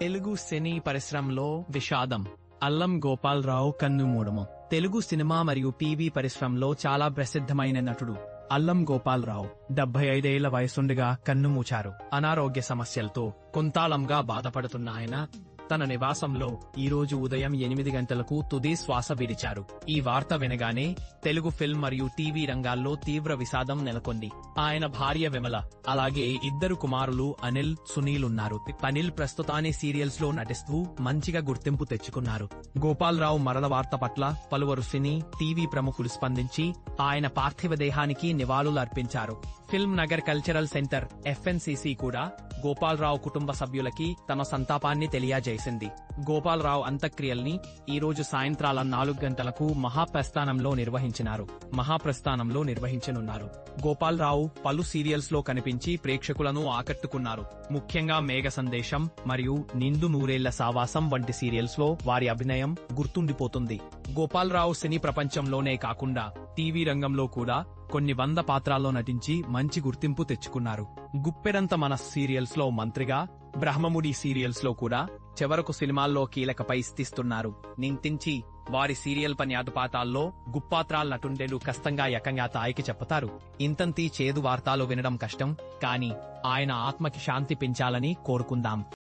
తెలుగు సినీ పరిశ్రమలో విషాదం. అల్లం గోపాలరావు కన్నుమూడము తెలుగు సినిమా మరియు టీవీ పరిశ్రమలో చాలా ప్రసిద్ధమైన నటుడు. అల్లం గోపాలరావు డెబ్బై ఐదేళ్ళ వయసుండగా కన్నుమూచారు అనారోగ్య సమస్యలతో కొంతాళంగా బాధపడుతున్న ఆయన తన నివాసంలో ఈ రోజు ఉదయం ఎనిమిది గంటలకు తుది శ్వాస విడిచారు. ఈ వార్త వినగానే తెలుగు ఫిల్మ్ మరియు టీవీ రంగాల్లో తీవ్ర విషాదం నెలకొంది. ఆయన భార్య విమల అలాగే ఇద్దరు కుమారులు అనిల్ సునీల్ ఉన్నారు. అనిల్ ప్రస్తుతానే సీరియల్స్లో నటిస్తూ మంచిగా గుర్తింపు తెచ్చుకున్నారు. గోపాలరావు మరణ వార్త పట్ల పలువురు సినీ టీవీ ప్రముఖులు స్పందించి ఆయన పార్థివ దేహానికి నివాళులు అర్పించారు Film Nagar cultural centre FNCC కూడా గోపాలరావు కుటుంబ సభ్యులకి తమ సంతాపాన్ని తెలియజేసింది. గోపాలరావు అంత్యక్రియల్ని ఈరోజు సాయంత్రాల నాలుగు గంటలకు మహాప్రస్థానంలో నిర్వహించినారు. మహాప్రస్థానంలో నిర్వహించనున్నారు. గోపాలరావు పలు సీరియల్స్లో కనిపించి ప్రేక్షకులను ఆకట్టుకున్నారు. ముఖ్యంగా మేఘ సందేశం మరియు నిందు నూరేళ్ళ సావాసం వంటి సీరియల్స్లో వారి అభినయం గుర్తుండిపోతుంది. గోపాలరావు సినీ ప్రపంచంలోనే కాకుండా టీవీ రంగంలో కూడా కొన్ని వంద పాత్రాల్లో నటించి మంచి గుర్తింపు తెచ్చుకున్నారు. గుప్పెడంత మన సీరియల్స్లో మంత్రిగా బ్రహ్మముడి సీరియల్స్లో కూడా చివరకు సినిమాల్లో కీలక పైస్తిస్తున్నారు నింతించి వారి సీరియల్ పన్యాదుపాతాల్లో గుప్పాత్రాల్ నటుండేలు కష్టంగా ఎకంగా తాయికి చెప్పుతారు. ఇంతంతీ చేదు వార్తాలు వినడం కష్టం కానీ ఆయన ఆత్మకి శాంతి పెంచాలని కోరుకుందాం.